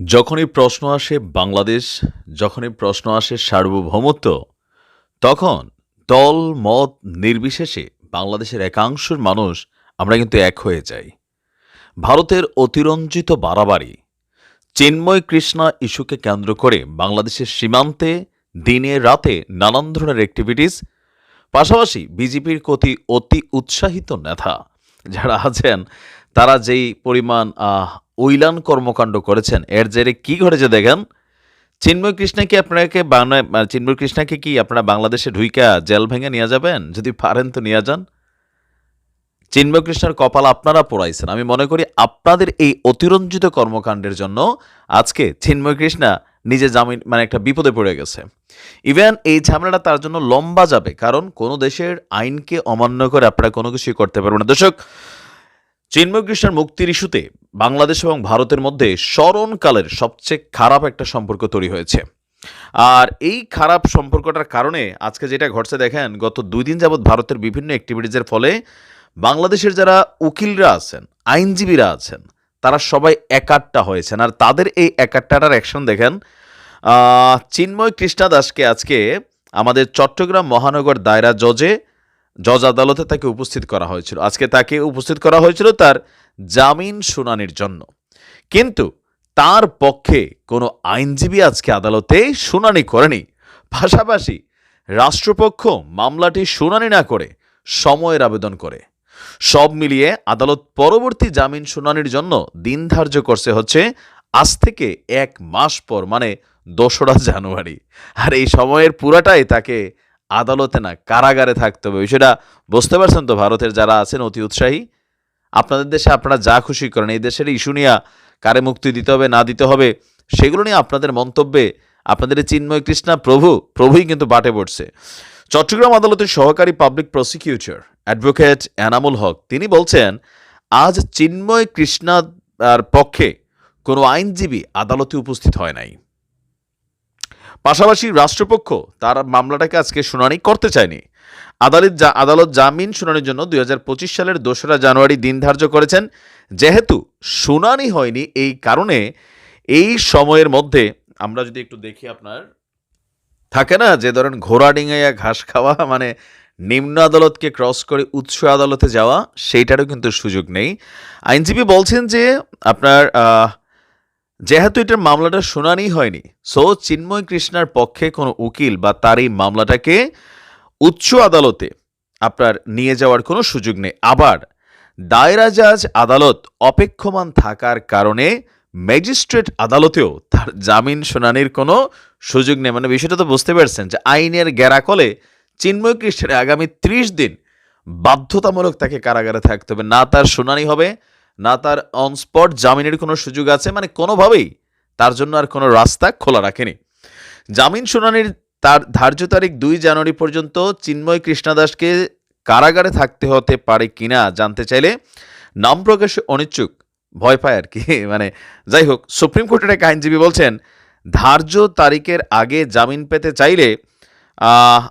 যখনই প্রশ্ন আসে বাংলাদেশ, যখনই প্রশ্ন আসে সার্বভৌমত্ব, তখন দল, মত নির্বিশেষে বাংলাদেশের একাংশের মানুষ আমরা কিন্তু এক হয়ে যাই। ভারতের অতিরঞ্জিত বাড়াবাড়ি, চিন্ময় কৃষ্ণা ইস্যুকে কেন্দ্র করে বাংলাদেশের সীমান্তে দিনে রাতে নানান ধরনের অ্যাক্টিভিটিস পাশাপাশি বিজেপির প্রতি অতি উৎসাহিত নেতা যারা আছেন, তারা যেই পরিমাণ ঐলান কর্মকাণ্ড করেছেন। এর জেরে কি ঘটেছে দেখেন? চিন্ময় কৃষ্ণাকে আপনাকে মানে চিন্ময় কৃষ্ণাকে কি আপনারা বাংলাদেশে ঢুইকা জেল ভেঙে নিয়ে যাবেন? যদি পারেন তো নিয়ে যান। চিন্ময় কৃষ্ণের কপাল আপনারা পড়াইছেন। আমি মনে করি আপনাদের এই অতিরঞ্জিত কর্মকাণ্ডের জন্য আজকে চিন্ময় কৃষ্ণা নিজে জামিন মানে একটা বিপদে পড়ে গেছে। ইভেন এই ঝামেলাটা তার জন্য লম্বা যাবে, কারণ কোনো দেশের আইনকে অমান্য করে আপনারা কোনো কিছুই করতে পারবেন না। দর্শক চিন্ময় কৃষ্ণের মুক্তির ইস্যুতে বাংলাদেশ এবং ভারতের মধ্যে স্মরণকালের সবচেয়ে খারাপ একটা সম্পর্ক তৈরি হয়েছে। আর এই খারাপ সম্পর্কটার কারণে আজকে যেটা ঘটছে দেখেন, গত দুই দিন যাবৎ ভারতের বিভিন্ন অ্যাক্টিভিটিজের ফলে বাংলাদেশের যারা উকিলরা আছেন, আইনজীবীরা আছেন, তারা সবাই একাট্টা হয়েছেন। আর তাদের এই একাট্টাটার অ্যাকশন দেখেন চিন্ময় কৃষ্ণা দাসকে আজকে আমাদের চট্টগ্রাম মহানগর দায়রা জজে জজ আদালতে তাকে উপস্থিত করা হয়েছিল। আজকে তাকে উপস্থিত করা হয়েছিল তার জামিন শুনানির জন্য। কিন্তু তার পক্ষে কোনো আইনজীবী আজকে আদালতে শুনানি করেনি। পাশাপাশি রাষ্ট্রপক্ষ মামলাটি শুনানি না করে সময়ের আবেদন করে। সব মিলিয়ে আদালত পরবর্তী জামিন শুনানির জন্য দিন ধার্য করছে হচ্ছে আজ থেকে এক মাস পর মানে দোসরা জানুয়ারি। আর এই সময়ের পুরাটাই তাকে আদালতে না, কারাগারে থাকতে হবে। সেটা বুঝতে পারছেন তো ভারতের যারা আছেন, অতি উৎসাহী? আপনাদের দেশে আপনারা যা খুশি করেন, এই দেশের ইস্যু নিয়ে কারে মুক্তি দিতে হবে, না দিতে হবে, সেগুলো নিয়ে আপনাদের মন্তব্যে আপনাদের চিন্ময় কৃষ্ণা প্রভু, প্রভুই কিন্তু বাটে পড়ছে। চট্টগ্রাম আদালতের সহকারী public prosecutor advocate Enamul Haque, তিনি বলছেন, আজ চিন্ময় কৃষ্ণার পক্ষে কোনো আইনজীবী আদালতে উপস্থিত হয় নাই। পাশাপাশি রাষ্ট্রপক্ষ তার মামলাটাকে আজকে শুনানি করতে চায়নি। আদালত জা- আদালত জামিন শুনানির জন্য দুই হাজার পঁচিশ সালের দোসরা জানুয়ারি দিন ধার্য করেছেন। যেহেতু শুনানি হয়নি এই কারণে এই সময়ের মধ্যে আমরা যদি একটু দেখি আপনার, থাকে না যে ধরেন ঘোড়া ডিঙাইয়া ঘাস খাওয়া মানে নিম্ন আদালতকে ক্রস করে উচ্চ আদালতে যাওয়া, সেইটারও কিন্তু সুযোগ নেই। আইনজীবী বলছেন যে আপনার যেহেতু এটার মামলাটা শুনানি হয়নি সো চিন্ময় কৃষ্ণার পক্ষে কোনো উকিল বা তার এই মামলাটাকে উচ্চ আদালতে আপনার নিয়ে যাওয়ার কোনো সুযোগ নেই। আবার, দায়রা জাজ আদালত অপেক্ষমান থাকার কারণে ম্যাজিস্ট্রেট আদালতেও তার জামিন শুনানির কোনো সুযোগ নেই। মানে বিষয়টা তো বুঝতে পারছেন যে আইনের গ্যারাকলে চিন্ময় কৃষ্ণের আগামী ত্রিশ দিন বাধ্যতামূলক তাকে কারাগারে থাকতে হবে। না তার শুনানি হবে না তার অনস্পট জামিনের কোনো সুযোগ আছে মানে কোনোভাবেই তার জন্য আর কোনো রাস্তা খোলা রাখেনি। জামিন শুনানির তার ধার্য তারিখ দুই জানুয়ারি পর্যন্ত চিন্ময় কৃষ্ণা দাসকে কারাগারে থাকতে হতে পারে কিনা জানতে চাইলে নাম প্রকাশে অনিচ্ছুক, ভয় পায় আর কি। মানে যাই হোক, সুপ্রিম কোর্টের এক আইনজীবী বলছেন, ধার্য তারিখের আগে জামিন পেতে চাইলে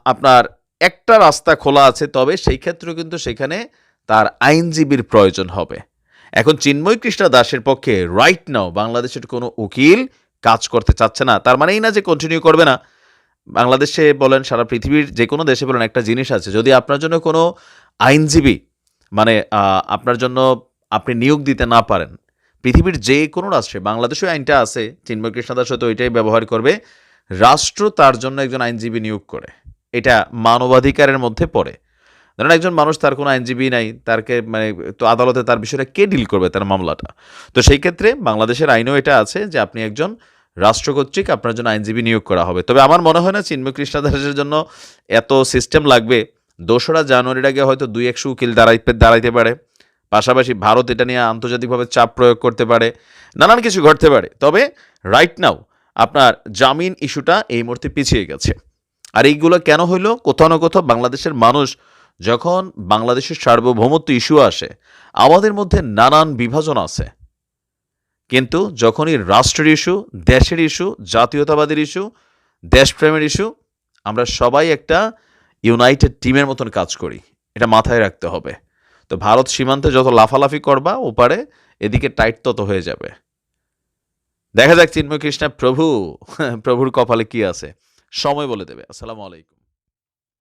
আপনার একটা রাস্তা খোলা আছে, তবে সেই ক্ষেত্রেও কিন্তু সেখানে তার আইনজীবীর প্রয়োজন হবে। এখন চিন্ময় কৃষ্ণ দাসের পক্ষে রাইট নাও বাংলাদেশের কোনো উকিল কাজ করতে চাচ্ছে না। তার মানে এই না যে কন্টিনিউ করবে না। বাংলাদেশে বলেন, সারা পৃথিবীর যে কোনো দেশে বলেন একটা জিনিস আছে, যদি আপনার জন্য কোনো আইনজীবী মানে আপনার জন্য আপনি নিয়োগ দিতে না পারেন, পৃথিবীর যে কোনো রাষ্ট্রে, বাংলাদেশেও আইনটা আছে, চিন্ময় কৃষ্ণ দাস হয়তো ওইটাই ব্যবহার করবে, রাষ্ট্র তার জন্য একজন আইনজীবী নিয়োগ করে। এটা মানবাধিকারের মধ্যে পড়ে। ধরেন একজন মানুষ তার কোনো আইনজীবী নাই, তারকে মানে তো আদালতে তার বিষয়টা কে ডিল করবে তার মামলাটা? তো সেই ক্ষেত্রে বাংলাদেশের আইনেও এটা আছে যে আপনি একজন রাষ্ট্র কর্তৃক আপনার জন্য আইনজীবী নিয়োগ করা হবে। তবে আমার মনে হয় না চিন্ময় কৃষ্ণ দাসের জন্য এত সিস্টেম লাগবে। দোসরা জানুয়ারির আগে হয়তো দুই একশো উকিল দাঁড়াইতে দাঁড়াইতে পারে। পাশাপাশি ভারত এটা নিয়ে আন্তর্জাতিকভাবে চাপ প্রয়োগ করতে পারে। নানান কিছু ঘটতে পারে। তবে রাইট নাও আপনার জামিন ইস্যুটা এই মুহূর্তে পিছিয়ে গেছে। আর এইগুলো কেন হইল? কোথাও না কোথাও বাংলাদেশের মানুষ যখন বাংলাদেশের সার্বভৌমত্ব ইস্যু আসে, আমাদের মধ্যে নানান বিভাজন আছে। কিন্তু যখনই রাষ্ট্রের ইস্যু, দেশের ইস্যু, জাতীয়তাবাদের ইস্যু, দেশপ্রেমের ইস্যু, আমরা সবাই একটা ইউনাইটেড টিমের মতন কাজ করি। এটা মাথায় রাখতে হবে। তো ভারত সীমান্তে যত লাফালাফি করবা, ওপারে এদিকে টাইট তত হয়ে যাবে। দেখা যাক চিন্ময় কৃষ্ণা প্রভু, প্রভুর কপালে কি আছে। সময় বলে দেবে। আসসালামু আলাইকুম।